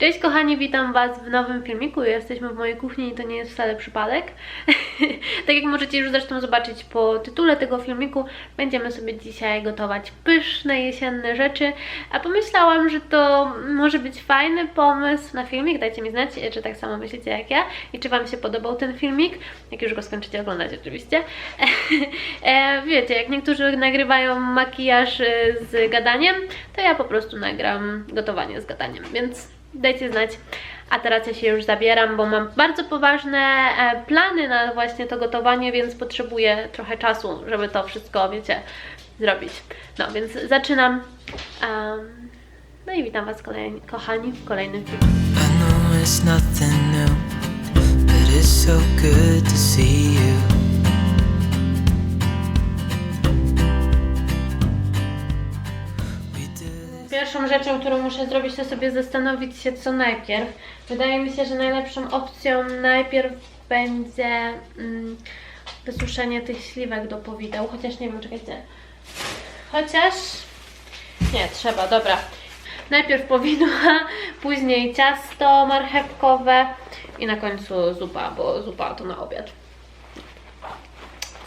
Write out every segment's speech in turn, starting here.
Cześć kochani, witam Was w nowym filmiku. Jesteśmy w mojej kuchni i to nie jest wcale przypadek. tak jak możecie już zresztą zobaczyć po tytule tego filmiku, będziemy sobie dzisiaj gotować pyszne jesienne rzeczy. A pomyślałam, że to może być fajny pomysł na filmik. Dajcie mi znać, czy tak samo myślicie jak ja i czy Wam się podobał ten filmik. Jak już go skończycie oglądać oczywiście. e, wiecie, jak niektórzy nagrywają makijaż e, z gadaniem, to ja po prostu nagram gotowanie z gadaniem, więc dajcie znać. A teraz ja się już zabieram, bo mam bardzo poważne e, plany na właśnie to gotowanie, więc potrzebuję trochę czasu, żeby to wszystko, wiecie, zrobić. No, więc zaczynam. Em, no i witam Was kolejni, kochani w kolejnym filmie. Pierwszą rzeczą, którą muszę zrobić, to sobie zastanowić się, co najpierw. Wydaje mi się, że najlepszą opcją najpierw będzie mm, wysuszenie tych śliwek do powideł, chociaż nie wiem, czekajcie. Chociaż... Nie, trzeba, dobra. Najpierw powidła, później ciasto marchewkowe i na końcu zupa, bo zupa to na obiad.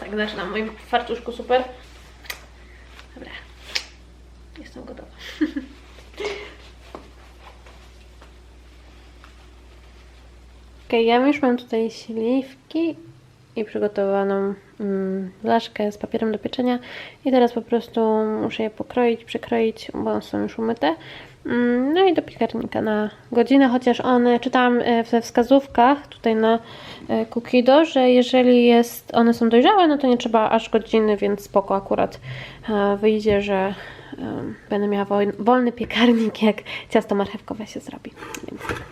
Tak, zaczynam w moim fartuszku super. Dobra. Jestem gotowa. Okej, ja już mam tutaj śliwki i przygotowaną mm, blaszkę z papierem do pieczenia i teraz po prostu muszę je pokroić, przekroić, bo są już umyte. Mm, no i do piekarnika na godzinę, chociaż one, czytałam e, we wskazówkach tutaj na e, Kukido, że jeżeli jest, one są dojrzałe, no to nie trzeba aż godziny, więc spoko akurat e, wyjdzie, że będę miała wol- wolny piekarnik, jak ciasto marchewkowe się zrobi. Więc tak.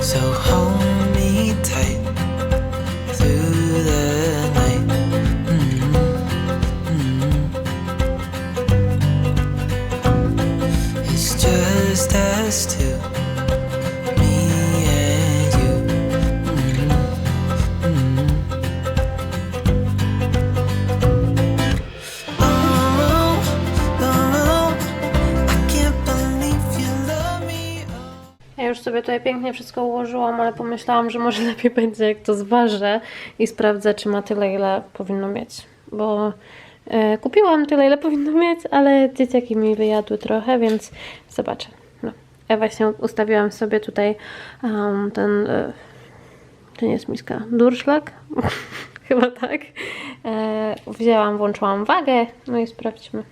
So hold me tight us two, me I can't believe you love me. Ja już sobie tutaj pięknie wszystko ułożyłam, ale pomyślałam, że może lepiej będzie jak to zważę i sprawdzę, czy ma tyle, ile powinno mieć. Bo e, kupiłam tyle, ile powinno mieć, ale dzieciaki mi wyjadły trochę, więc zobaczę. No. Ja właśnie ustawiłam sobie tutaj um, ten, e, to nie jest miska, durszlak, chyba tak. E, wzięłam, włączyłam wagę, no i sprawdźmy,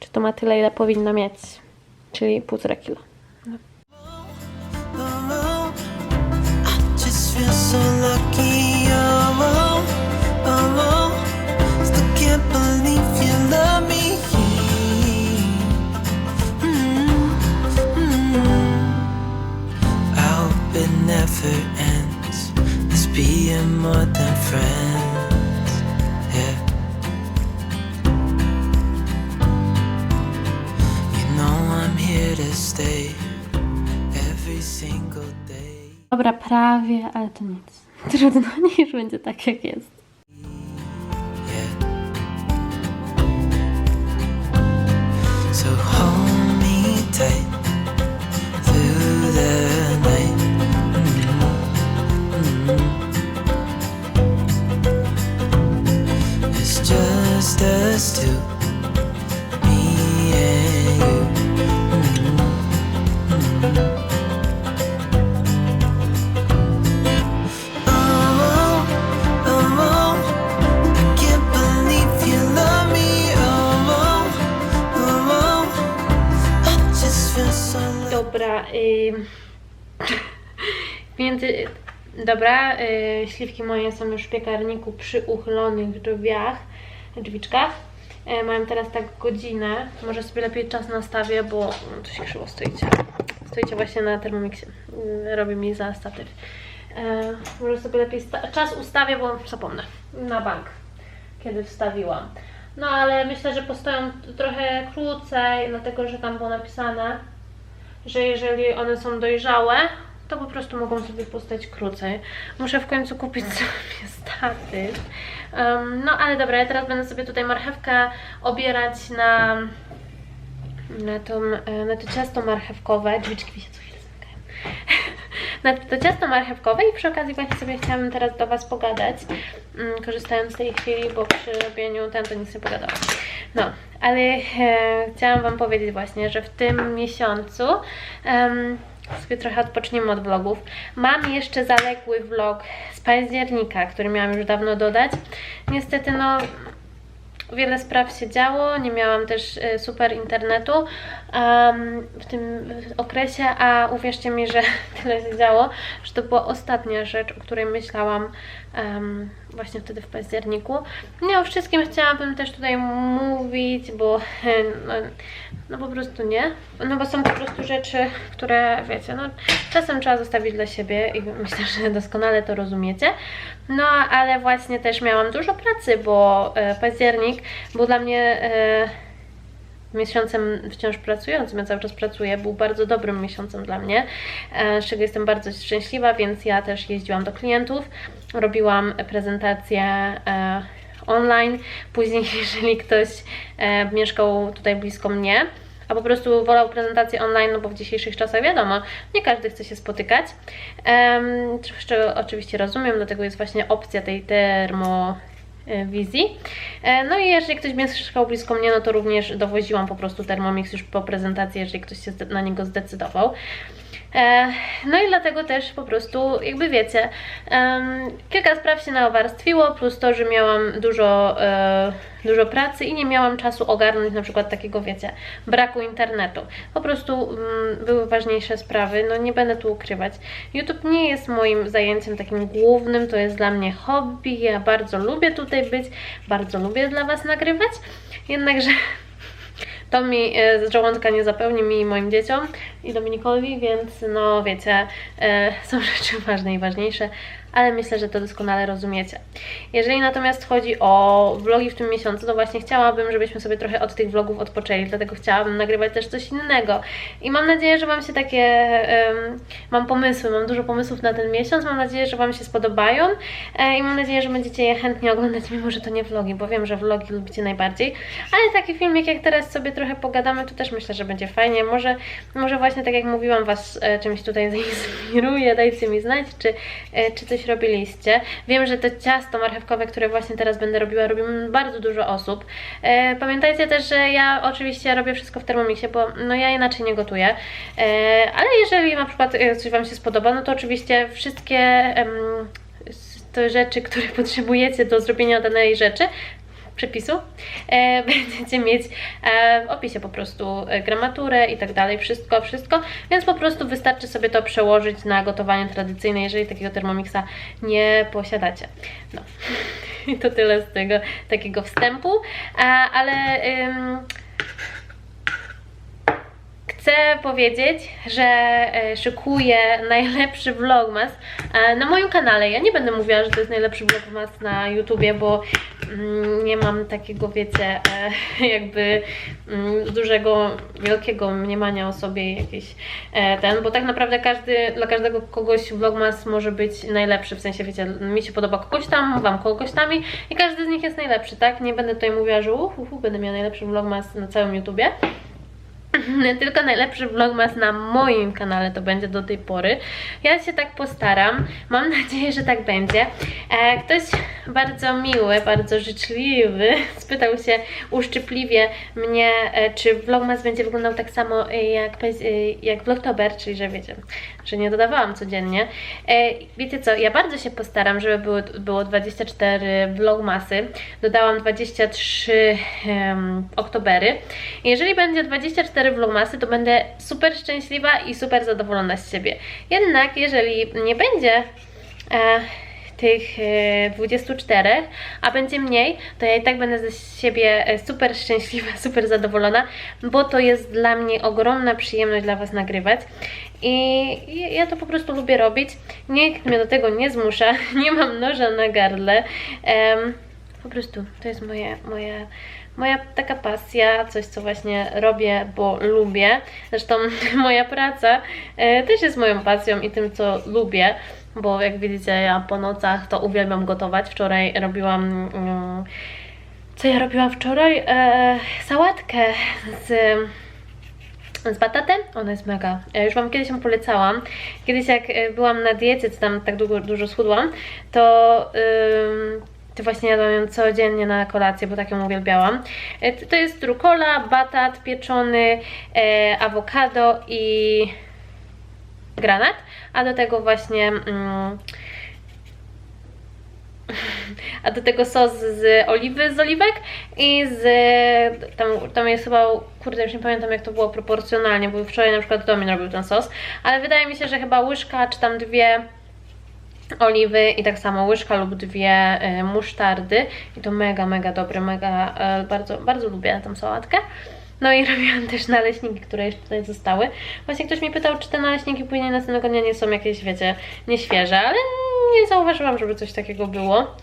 czy to ma tyle, ile powinno mieć, czyli półtora kilo. Oh, never ends. Let's be more than friends. Yeah. You know I'm here to stay every single day. Dobra, prawie, ale to nic. Trudno, niż będzie tak jak jest. Śliwki moje są już w piekarniku przy uchylonych drzwiach, drzwiczkach. Y, Mam teraz tak godzinę. Może sobie lepiej czas nastawię, bo no, to się krzywo stoicie. Stoicie właśnie na Thermomixie. Y, Robi mi za statyw. Y, Może sobie lepiej czas ustawię, bo zapomnę. Na bank. Kiedy wstawiłam. No ale myślę, że postoją trochę krócej, dlatego że tam było napisane, że jeżeli one są dojrzałe, to po prostu mogą sobie postać krócej. Muszę w końcu kupić sobie statyw. Um, no ale dobra, ja teraz będę sobie tutaj marchewkę obierać na, na, tą, e, na to ciasto marchewkowe. Drzwiczki mi się co chwilę zamykają. na to ciasto marchewkowe i przy okazji właśnie sobie chciałabym teraz do Was pogadać, mm, korzystając z tej chwili, bo przy robieniu ten to nic nie pogadałam. No, ale e, chciałam Wam powiedzieć właśnie, że w tym miesiącu em, sobie trochę odpoczniemy od vlogów. Mam jeszcze zaległy vlog z października, który miałam już dawno dodać. Niestety no wiele spraw się działo, nie miałam też e, super internetu em, w tym okresie, a uwierzcie mi, że tyle się działo, że to była ostatnia rzecz, o której myślałam em, właśnie wtedy w październiku. Nie o wszystkim chciałabym też tutaj mówić, bo no, no po prostu nie. No bo są po prostu rzeczy, które wiecie, no czasem trzeba zostawić dla siebie i myślę, że doskonale to rozumiecie. No ale właśnie też miałam dużo pracy, bo e, październik był dla mnie e, miesiącem wciąż pracującym, ja cały czas pracuję, był bardzo dobrym miesiącem dla mnie, e, z czego jestem bardzo szczęśliwa, więc ja też jeździłam do klientów, robiłam prezentacje e, online, później jeżeli ktoś e, mieszkał tutaj blisko mnie, a po prostu wolał prezentację online, no bo w dzisiejszych czasach wiadomo, nie każdy chce się spotykać. Um, czego oczywiście rozumiem, dlatego jest właśnie opcja tej termo e, wizji. E, No i jeżeli ktoś mieszkał blisko mnie, no to również dowoziłam po prostu Thermomix już po prezentacji, jeżeli ktoś się na niego zdecydował. E, No i dlatego też po prostu, jakby wiecie, kilka spraw się nawarstwiło, plus to, że miałam dużo, e, dużo pracy i nie miałam czasu ogarnąć na przykład takiego, wiecie, braku internetu. Po prostu mm, były ważniejsze sprawy, no nie będę tu ukrywać. YouTube nie jest moim zajęciem takim głównym, to jest dla mnie hobby, ja bardzo lubię tutaj być, bardzo lubię dla Was nagrywać, jednakże to mi e, z żołądka nie zapełni mi i moim dzieciom i Dominikowi, więc no wiecie, e, są rzeczy ważne i ważniejsze, ale myślę, że to doskonale rozumiecie. Jeżeli natomiast chodzi o vlogi w tym miesiącu, to właśnie chciałabym, żebyśmy sobie trochę od tych vlogów odpoczęli, dlatego chciałabym nagrywać też coś innego. I mam nadzieję, że Wam się takie, em, mam pomysły, mam dużo pomysłów na ten miesiąc, mam nadzieję, że Wam się spodobają e, i mam nadzieję, że będziecie je chętnie oglądać, mimo że to nie vlogi, bo wiem, że vlogi lubicie najbardziej, ale taki filmik jak teraz sobie trochę pogadamy, to też myślę, że będzie fajnie. Może, może właśnie tak jak mówiłam, Was e, czymś tutaj zainspiruje, dajcie mi znać, czy, e, czy coś robiliście. Wiem, że to ciasto marchewkowe, które właśnie teraz będę robiła, robi bardzo dużo osób. E, pamiętajcie też, że ja oczywiście robię wszystko w Thermomixie, bo no ja inaczej nie gotuję, e, ale jeżeli na przykład e, coś Wam się spodoba, no to oczywiście wszystkie em, rzeczy, które potrzebujecie do zrobienia danej rzeczy, przepisu, e, będziecie mieć e, w opisie po prostu e, gramaturę i tak dalej, wszystko, wszystko, więc po prostu wystarczy sobie to przełożyć na gotowanie tradycyjne, jeżeli takiego Thermomixa nie posiadacie. No, i to tyle z tego takiego wstępu, ale... Chcę powiedzieć, że e, szykuję najlepszy vlogmas e, na moim kanale. Ja nie będę mówiła, że to jest najlepszy vlogmas na YouTubie, bo mm, nie mam takiego, wiecie, e, jakby mm, dużego, wielkiego mniemania o sobie jakiś ten, bo tak naprawdę każdy, dla każdego kogoś vlogmas może być najlepszy, w sensie, wiecie, mi się podoba kogoś tam, wam kogoś tam i, każdy z nich jest najlepszy, tak? Nie będę tutaj mówiła, że uhu, uhu, będę miała najlepszy vlogmas na całym YouTubie. Tylko najlepszy vlogmas na moim kanale to będzie do tej pory. Ja się tak postaram. Mam nadzieję, że tak będzie. E, Ktoś bardzo miły, bardzo życzliwy spytał się uszczypliwie mnie, e, czy vlogmas będzie wyglądał tak samo e, jak, e, jak vlogtober, czyli że wiecie, że nie dodawałam codziennie. E, Wiecie co, ja bardzo się postaram, żeby było, było 24 vlogmasy. Dodałam 23 em, oktobery. Jeżeli będzie 24 vlogmasy, to będę super szczęśliwa i super zadowolona z siebie. Jednak jeżeli nie będzie e, tych e, 24, a będzie mniej, to ja i tak będę ze siebie e, super szczęśliwa, super zadowolona, bo to jest dla mnie ogromna przyjemność dla Was nagrywać. I ja to po prostu lubię robić. Nikt mnie do tego nie zmusza, nie mam noża na gardle. Em, po prostu to jest moje, moje, moja taka pasja, coś co właśnie robię, bo lubię. Zresztą moja praca e, też jest moją pasją i tym, co lubię, bo jak widzicie, ja po nocach to uwielbiam gotować. Wczoraj robiłam. Mm, co ja robiłam wczoraj? E, sałatkę z z batatem. Ona jest mega. Ja już Wam kiedyś ją polecałam. Kiedyś jak e, byłam na diecie, co tam tak długo, dużo schudłam, to, ym, to właśnie jadłam ją codziennie na kolację, bo tak ją uwielbiałam. E, to- jest rukola, batat pieczony, e, awokado i granat, a do tego właśnie... Mm, a do tego sos z oliwy, z oliwek i z, tam, tam jest chyba, kurde już nie pamiętam jak to było proporcjonalnie, bo wczoraj na przykład Domin robił ten sos, ale wydaje mi się, że chyba łyżka czy tam dwie oliwy i tak samo łyżka lub dwie y, musztardy i to mega, mega dobre, mega, y, bardzo, bardzo lubię tą sałatkę. No i robiłam też naleśniki, które jeszcze tutaj zostały. Właśnie ktoś mi pytał, czy te naleśniki później następnego dnia nie są jakieś, wiecie, nieświeże, ale nie zauważyłam, żeby coś takiego było.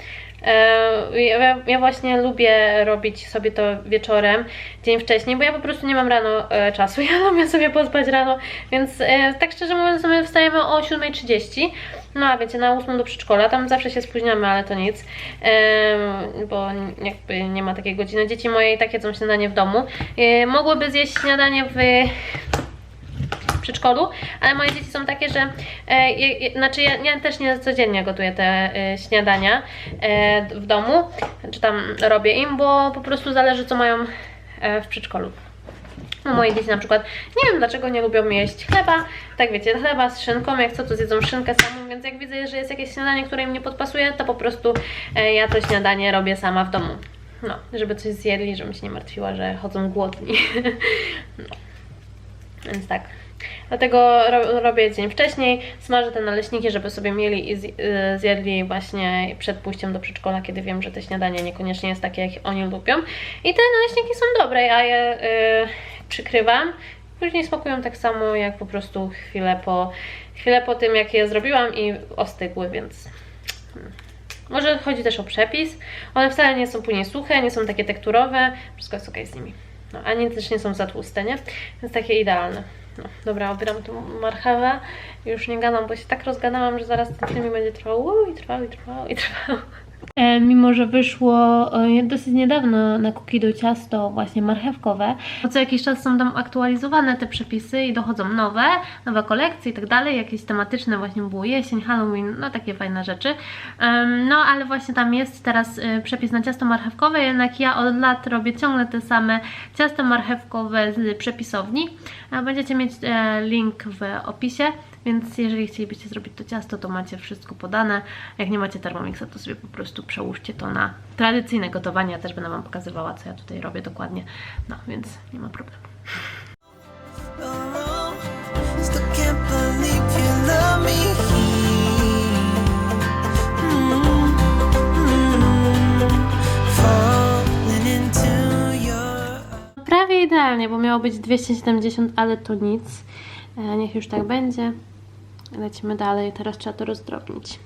E, Ja, ja właśnie lubię robić sobie to wieczorem, dzień wcześniej, bo ja po prostu nie mam rano e, czasu. Ja lubię sobie pospać rano, więc e, tak szczerze mówiąc, my wstajemy o 7.30. No a wiecie, na 8 do przedszkola, tam zawsze się spóźniamy, ale to nic, bo jakby nie ma takiej godziny. Dzieci moje i tak jedzą śniadanie w domu. Mogłyby zjeść śniadanie w przedszkolu, ale moje dzieci są takie, że e, je, znaczy ja, ja też nie codziennie gotuję te e, śniadania e, w domu, czy tam robię im, bo po prostu zależy co mają e, w przedszkolu. No, moje dzieci na przykład, nie wiem dlaczego nie lubią jeść chleba, tak wiecie, chleba z szynką, jak co to zjedzą szynkę samą, więc jak widzę, że jest jakieś śniadanie, które im nie podpasuje, to po prostu e, ja to śniadanie robię sama w domu. No, żeby coś zjedli, żebym się nie martwiła, że chodzą głodni. no. Więc tak. Dlatego ro robię dzień wcześniej, smażę te naleśniki, żeby sobie mieli i y, zjedli właśnie przed pójściem do przedszkola, kiedy wiem, że te śniadanie niekoniecznie jest takie, jak oni lubią. I te naleśniki są dobre, ja je y, przykrywam. Później smakują tak samo, jak po prostu chwilę po, chwilę po tym, jak je zrobiłam i ostygły, więc... hmm. Może chodzi też o przepis. One wcale nie są później suche, nie są takie tekturowe. Wszystko jest ok z nimi. No, ani też nie są za tłuste, nie? Więc takie idealne. No, dobra, obieram tu marchewę. Już nie gadam, bo się tak rozgadałam, że zaraz ten film będzie trwał i trwał, i trwał, i trwał. E, mimo, że wyszło e, dosyć niedawno na do ciasto właśnie marchewkowe, to co jakiś czas są tam aktualizowane te przepisy i dochodzą nowe, nowe kolekcje i tak dalej, jakieś tematyczne właśnie było jesień, Halloween, no takie fajne rzeczy. No ale właśnie tam jest teraz e, przepis na ciasto marchewkowe, jednak ja od lat robię ciągle te same ciasto marchewkowe z przepisowni. Będziecie mieć link w opisie. Więc jeżeli chcielibyście zrobić to ciasto, to macie wszystko podane. Jak nie macie Thermomixa, to sobie po prostu przełóżcie to na tradycyjne gotowanie. Ja też będę Wam pokazywała, co ja tutaj robię dokładnie. No, więc nie ma problemu. Prawie idealnie, bo miało być 270, ale to nic. E, Niech już tak będzie. Lecimy dalej. Teraz trzeba to rozdrobnić.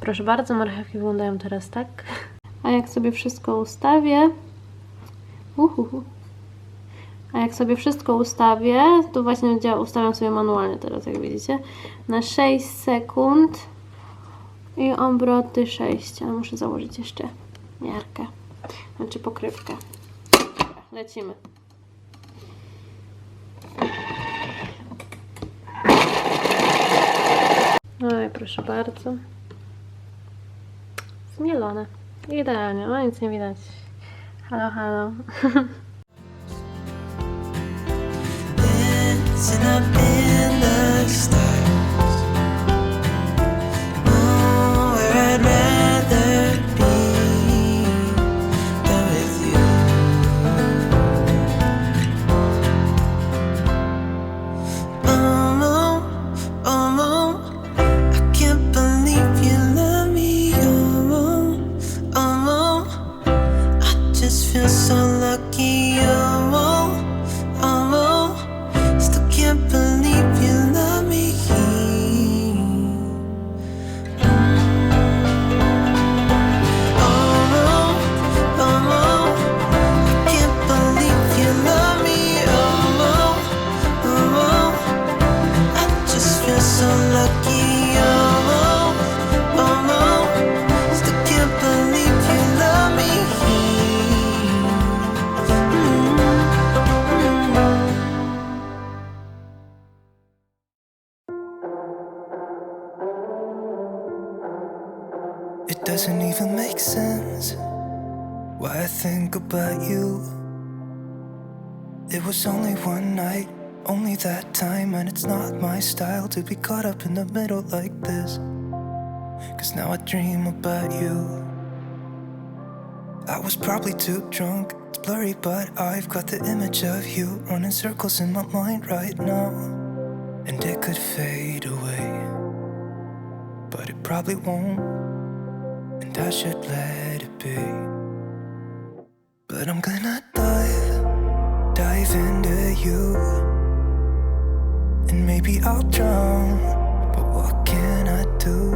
Proszę bardzo, marchewki wyglądają teraz tak. A jak sobie wszystko ustawię... Uhuhu. A jak sobie wszystko ustawię, to właśnie ustawiam sobie manualnie teraz, jak widzicie, na 6 sekund i obroty 6. Ale muszę założyć jeszcze miarkę, znaczy pokrywkę. Lecimy. Oj, proszę bardzo. Zmielone. Idealnie, no nic nie widać. Halo, halo. dancing up in the stars. Caught up in the middle like this. Cause now I dream about you. I was probably too drunk, it's blurry, but I've got the image of you running circles in my mind right now. And it could fade away, but it probably won't. And I should let it be. But I'm gonna dive, dive into you. Maybe I'll drown, but what can I do?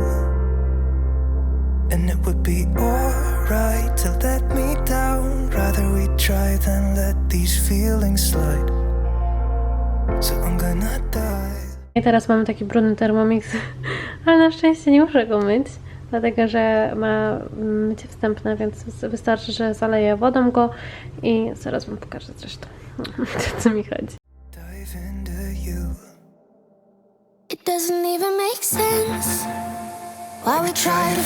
And it would be alright to let me down. Rather we try than let these feelings slide. So I'm gonna die. I teraz mamy taki brudny Thermomix, ale na szczęście nie muszę go myć, dlatego że ma mycie wstępne, więc wystarczy, że zaleję wodą go i zaraz Wam pokażę zresztą, o co mi chodzi.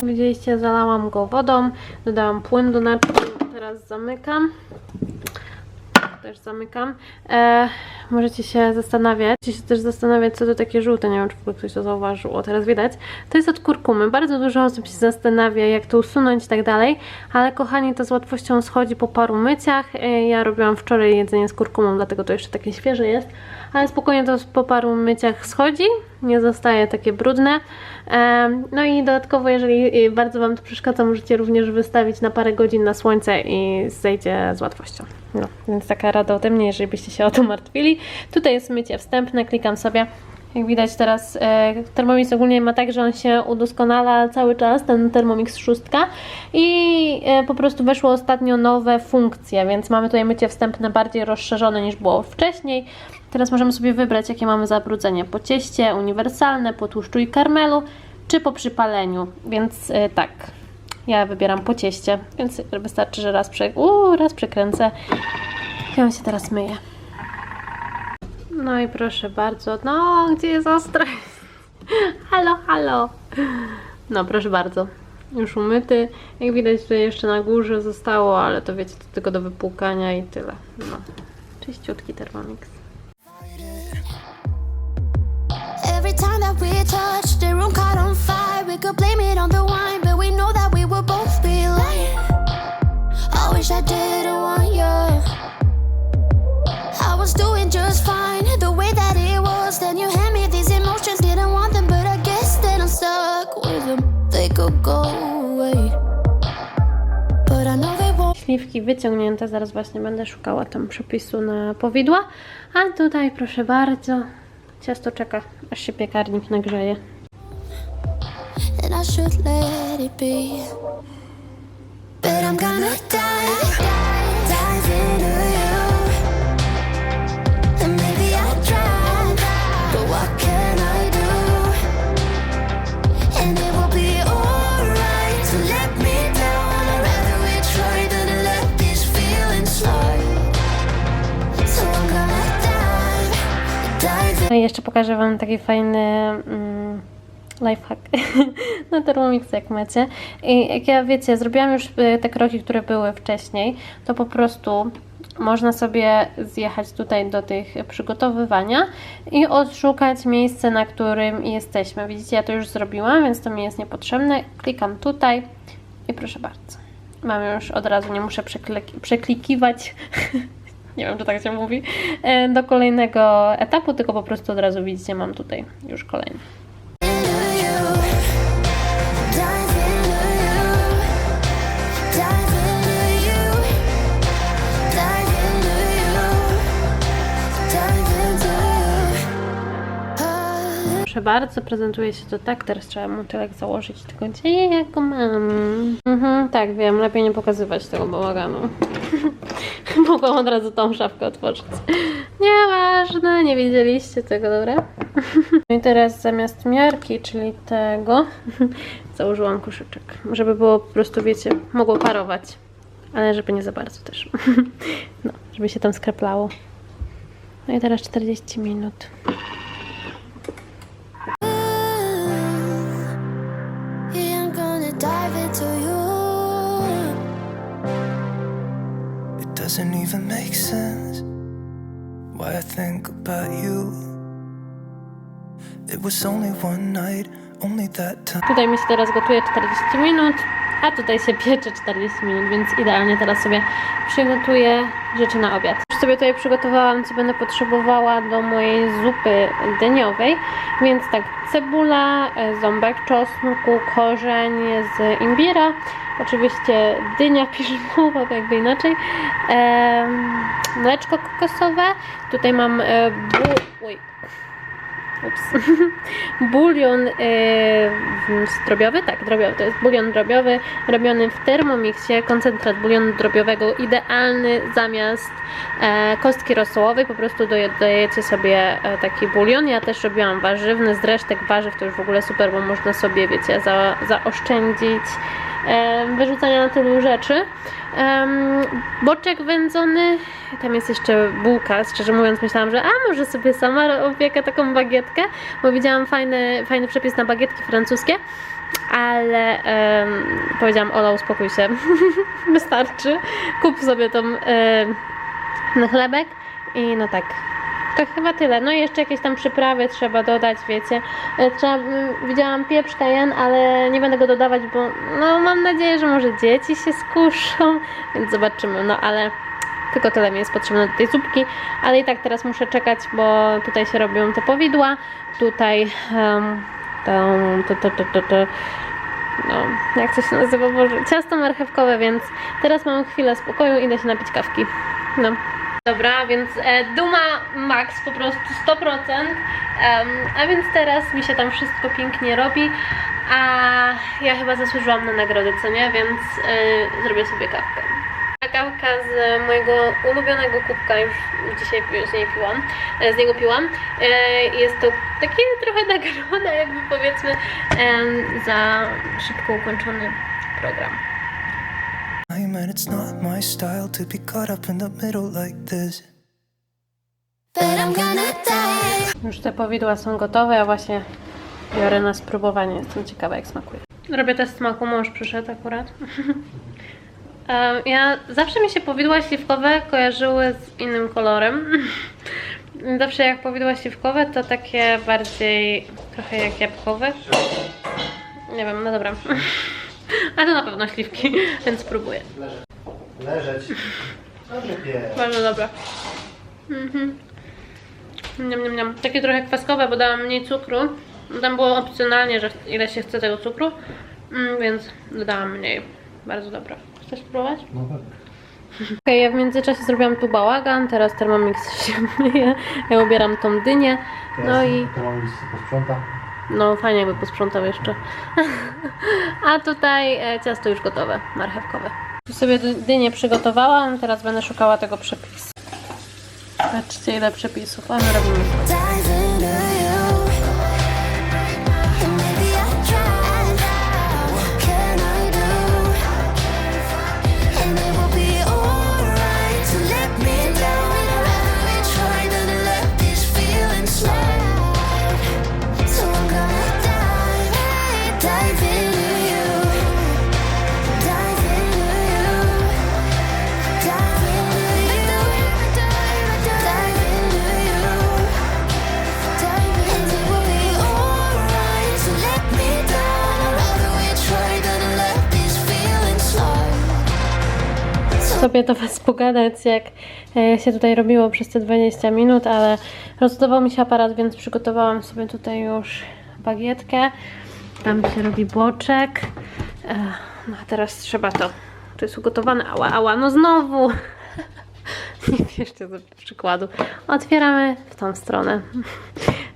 Widzieliście, zalałam go wodą, dodałam płyn do naczyń, teraz zamykam. Też zamykam. E, możecie się zastanawiać, możecie się też zastanawiać, co to takie żółte, nie wiem, czy w ogóle ktoś to zauważył, o teraz widać. To jest od kurkumy. Bardzo dużo osób się zastanawia, jak to usunąć i tak dalej, ale kochani, to z łatwością schodzi po paru myciach. E, ja robiłam wczoraj jedzenie z kurkumą, dlatego to jeszcze takie świeże jest, ale spokojnie to po paru myciach schodzi, nie zostaje takie brudne. No i dodatkowo, jeżeli y, bardzo Wam to przeszkadza, możecie również wystawić na parę godzin na słońce i zejdzie z łatwością. No, więc taka rada ode mnie, jeżeli byście się o to martwili. Tutaj jest mycie wstępne, klikam sobie. Jak widać teraz e, Thermomix ogólnie ma tak, że on się udoskonala cały czas, ten Thermomix 6 i e, po prostu weszło ostatnio nowe funkcje, więc mamy tutaj mycie wstępne bardziej rozszerzone niż było wcześniej. Teraz możemy sobie wybrać, jakie mamy zabrudzenie po cieście, uniwersalne, po tłuszczu i karmelu, czy po przypaleniu, więc e, tak, ja wybieram po cieście, więc wystarczy, że raz, prze... Uuu, raz przekręcę on się teraz myje. No i proszę bardzo, no gdzie jest ostre? halo, halo. No proszę bardzo, już umyty. Jak widać tutaj jeszcze na górze zostało, ale to wiecie, to tylko do wypłukania i tyle. No, czyściutki Thermomix. Every time that we touch, the room caught on fire. We could blame it on the wine, but we know that we will both be lying. I wish I didn't want you. I was doing just fine, the way that it was. Then you hand me these emotions, didn't want them, but I guess that I'm stuck with them. They could go away. Śliwki wyciągnięte, zaraz właśnie będę szukała tam przepisu na powidła. A tutaj proszę bardzo, ciasto czeka, aż się piekarnik nagrzeje. and I should let it be. But I'm gonna dive, No i jeszcze pokażę Wam taki fajny mm, lifehack na Thermomix, jak macie. I jak ja wiecie, zrobiłam już y, te kroki, które były wcześniej, to po prostu można sobie zjechać tutaj do tych przygotowywania i odszukać miejsce, na którym jesteśmy. Widzicie, ja to już zrobiłam, więc to mi jest niepotrzebne. Klikam tutaj i proszę bardzo. Mam już od razu, nie muszę przeklik- przeklikiwać nie wiem, czy tak się mówi, e, do kolejnego etapu, tylko po prostu od razu widzicie, mam tutaj już kolejny. Proszę bardzo, prezentuje się to tak, teraz trzeba motylek założyć, tylko gdzie ja go mam? Mhm, tak, wiem, lepiej nie pokazywać tego bałaganu. Mogłam od razu tą szafkę otworzyć. Nieważne, nie widzieliście tego, dobra? No i teraz zamiast miarki, czyli tego, założyłam koszyczek, żeby było po prostu, wiecie, mogło parować. Ale żeby nie za bardzo też. No, żeby się tam skraplało. No i teraz 40 minut. Doesn't even make sense. Why I think about you. It was only one night, only that time. Tutaj mi się teraz gotuje 40 minut, a tutaj się piecze 40 minut, więc idealnie teraz sobie przygotuję rzeczy na obiad. Sobie tutaj przygotowałam, co będę potrzebowała do mojej zupy dyniowej, więc tak, cebula, e, ząbek czosnku, korzeń z imbira, oczywiście dynia piżmowa, jakby inaczej, mleczko kokosowe, tutaj mam e, bu... Ups. bulion y, drobiowy, tak, drobiowy, to jest bulion drobiowy robiony w Thermomixie, koncentrat bulionu drobiowego, idealny zamiast e, kostki rosołowej, po prostu doje, dojecie sobie e, taki bulion, ja też robiłam warzywny, z resztek warzyw to już w ogóle super, bo można sobie, wiecie, za, zaoszczędzić e, wyrzucania tylu rzeczy. Em, boczek wędzony, tam jest jeszcze bułka. Szczerze mówiąc, myślałam, że a może sobie sama opiekę taką bagietkę, bo widziałam fajny, fajny przepis na bagietki francuskie, ale powiedziałam: Ola, uspokój się, wystarczy. Kup sobie tą chlebek i no tak. To chyba tyle. No i jeszcze jakieś tam przyprawy trzeba dodać, wiecie. E, Trzeba, widziałam pieprz kajen, ale nie będę go dodawać, bo no mam nadzieję, że może dzieci się skuszą, więc zobaczymy. No ale tylko tyle mi jest potrzebne do tej zupki, ale i tak teraz muszę czekać, bo tutaj się robią te powidła, tutaj um, to, to, to, to, to, no, jak to się nazywa, Boże, ciasto marchewkowe, więc teraz mam chwilę spokoju, idę się napić kawki. No. Dobra, więc e, duma max po prostu 100%, em, a więc teraz mi się tam wszystko pięknie robi, a ja chyba zasłużyłam na nagrodę, co nie? Więc e, zrobię sobie kawkę. Z mojego ulubionego kubka, już dzisiaj z niej piłam, e, z niego piłam. E, Jest to takie trochę nagroda, jakby powiedzmy, za szybko ukończony program. and it's not my style to be caught up in the middle like this. But I'm gonna die. Już te powidła są gotowe, ja właśnie biorę na spróbowanie. Jestem ciekawa, jak smakuje. Robię test smaku, mąż przyszedł akurat. Ja zawsze mi się powidła śliwkowe kojarzyły z innym kolorem. Zawsze jak powidła śliwkowe, to takie bardziej trochę jak jabłkowe. Nie wiem, no dobra. A to na pewno śliwki, więc spróbuję. Leżeć. Bardzo dobre. Mhm. Niam, niam, niam. Takie trochę kwaskowe, bo dałam mniej cukru. Tam było opcjonalnie, że ile się chce tego cukru, mm, więc dodałam mniej. Bardzo dobre. Chcesz spróbować? No tak. Okej, ja w międzyczasie zrobiłam tu bałagan, teraz Thermomix się myje, ja ubieram tą dynię, no i To mam listę posprząta. no fajnie jakby posprzątał jeszcze. A tutaj e, ciasto już gotowe, marchewkowe. Tu sobie dy- dynię przygotowałam, teraz będę szukała tego przepisu. Patrzcie ile przepisów, a my robimy sobie do Was pogadać, jak e, się tutaj robiło przez te 20 minut, ale rozładował mi się aparat, więc przygotowałam sobie tutaj już bagietkę. Tam się robi boczek. E, No a teraz trzeba to. To jest ugotowane. Ała, ała, no znowu! Nie bierzcie do przykładu. Otwieramy w tą stronę.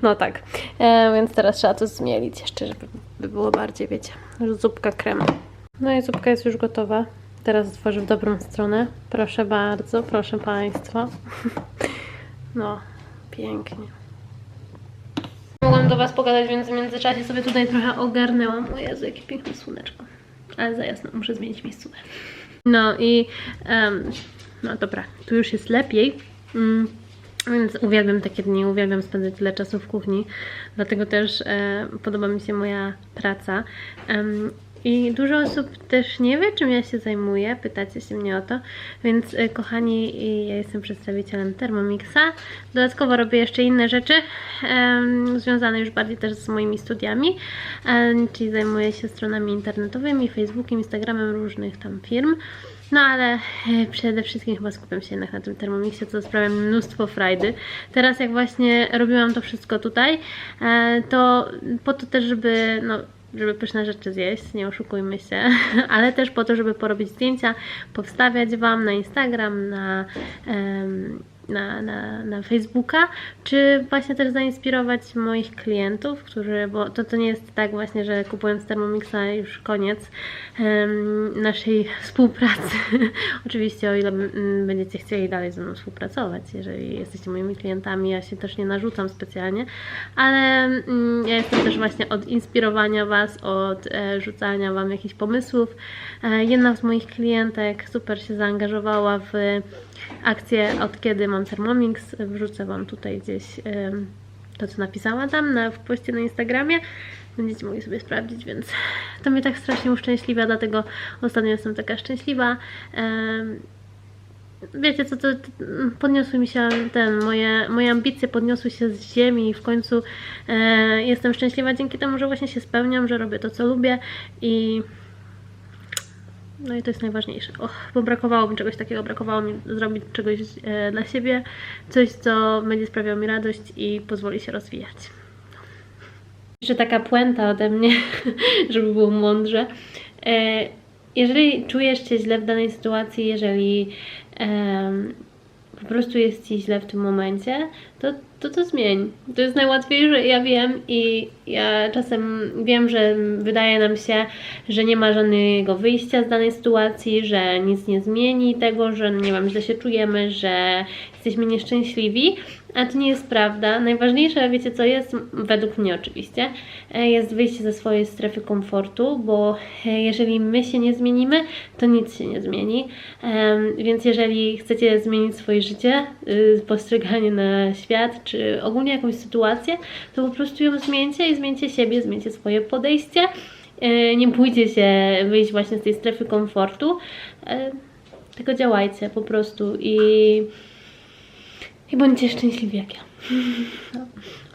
No tak. E, więc teraz trzeba to zmielić jeszcze, żeby by było bardziej, wiecie, zupka krem. No i zupka jest już gotowa. Teraz otworzę w dobrą stronę. Proszę bardzo, proszę Państwa. No, pięknie. Mogłam do Was pogadać, więc w międzyczasie sobie tutaj trochę ogarnęłam. O Jezu, jakie piękne słoneczko. Ale za jasno, muszę zmienić miejscówkę. No i, em, no dobra, tu już jest lepiej. Mm, więc uwielbiam takie dni, uwielbiam spędzać tyle czasu w kuchni. Dlatego też e, podoba mi się moja praca. Em, I dużo osób też nie wie, czym ja się zajmuję. Pytacie się mnie o to. Więc, y, kochani, ja jestem przedstawicielem Thermomixa. Dodatkowo robię jeszcze inne rzeczy, em, związane już bardziej też z moimi studiami. Em, czyli zajmuję się stronami internetowymi, Facebookiem, Instagramem różnych tam firm. No ale e, przede wszystkim chyba skupiam się jednak na tym Thermomixie, co sprawia mi mnóstwo frajdy. Teraz jak właśnie robiłam to wszystko tutaj, e, to po to też, żeby no, żeby pyszne rzeczy zjeść, nie oszukujmy się, ale też po to, żeby porobić zdjęcia, powstawiać Wam na Instagram, na, em, na, na, na Facebooka, czy właśnie też zainspirować moich klientów, którzy, bo to, to nie jest tak właśnie, że kupując Thermomixa już koniec em, naszej współpracy. Oczywiście o ile mm, będziecie chcieli dalej ze mną współpracować, jeżeli jesteście moimi klientami, ja się też nie narzucam specjalnie, ale mm, ja jestem też właśnie od inspirowania Was, od e, rzucania Wam jakichś pomysłów. E, jedna z moich klientek super się zaangażowała w akcję od kiedy mam Thermomix. Wrzucę Wam tutaj gdzieś to, co napisała tam na, w poście na Instagramie. Będziecie mogli sobie sprawdzić, więc to mnie tak strasznie uszczęśliwia, dlatego ostatnio jestem taka szczęśliwa. Wiecie co, to podniosły mi się ten, moje, moje ambicje podniosły się z ziemi i w końcu e, jestem szczęśliwa dzięki temu, że właśnie się spełniam, że robię to, co lubię i no i to jest najważniejsze. Och, bo brakowało mi czegoś takiego, brakowało mi zrobić czegoś e, dla siebie, coś, co będzie sprawiało mi radość i pozwoli się rozwijać. Jeszcze taka puenta ode mnie, żeby było mądrze. E, jeżeli czujesz się źle w danej sytuacji, jeżeli em, po prostu jest ci źle w tym momencie, to, to to zmień. To jest najłatwiejsze, ja wiem i ja czasem wiem, że wydaje nam się, że nie ma żadnego wyjścia z danej sytuacji, że nic nie zmieni tego, że nie wiem, źle się czujemy, że jesteśmy nieszczęśliwi, a to nie jest prawda. Najważniejsze, wiecie co jest, według mnie oczywiście, e, jest wyjście ze swojej strefy komfortu, bo e, jeżeli my się nie zmienimy, to nic się nie zmieni. Więc jeżeli chcecie zmienić swoje życie, y, postrzeganie na świat, czy ogólnie jakąś sytuację, to po prostu ją zmieńcie i zmieńcie siebie, zmieńcie swoje podejście. E, Nie bójcie się wyjść właśnie z tej strefy komfortu, tylko działajcie po prostu i i bądźcie szczęśliwi jak ja. No.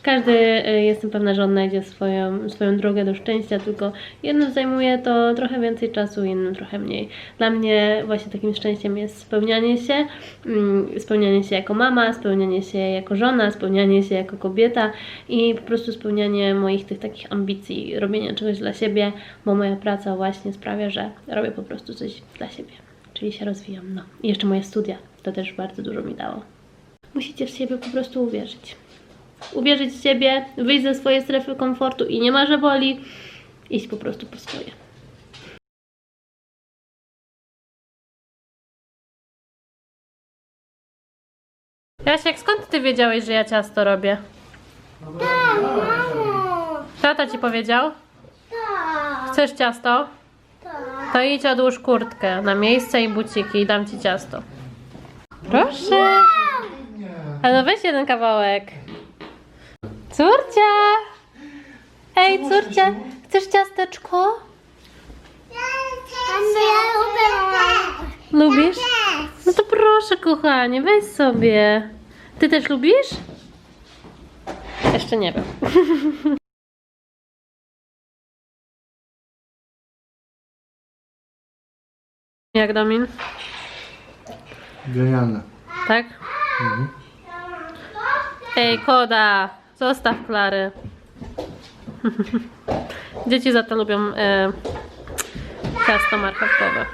Każdy, y, jestem pewna, że odnajdzie swoją, swoją drogę do szczęścia, tylko jednym zajmuje to trochę więcej czasu, innym trochę mniej. Dla mnie właśnie takim szczęściem jest spełnianie się, mm, spełnianie się jako mama, spełnianie się jako żona, spełnianie się jako kobieta i po prostu spełnianie moich tych takich ambicji, robienia czegoś dla siebie, bo moja praca właśnie sprawia, że robię po prostu coś dla siebie, czyli się rozwijam. No. I jeszcze moje studia, to też bardzo dużo mi dało. Musicie w siebie po prostu uwierzyć. Uwierzyć w siebie, wyjść ze swojej strefy komfortu i nie ma, że boli, iść po prostu po swoje. Jasiek, skąd ty wiedziałeś, że ja ciasto robię? Tata ci powiedział? Chcesz ciasto? To idź odłóż kurtkę na miejsce i buciki i dam ci ciasto. Proszę. Ale weź jeden kawałek. Córcia! Ej, córcia, chcesz ciasteczko? Lubisz? No to proszę, kochanie, weź sobie. Ty też lubisz? Jeszcze nie wiem. Jak Domin? Genialne. Tak? Ej, koda, zostaw Klary. Dzieci za to lubią e, ciasto marchewkowe.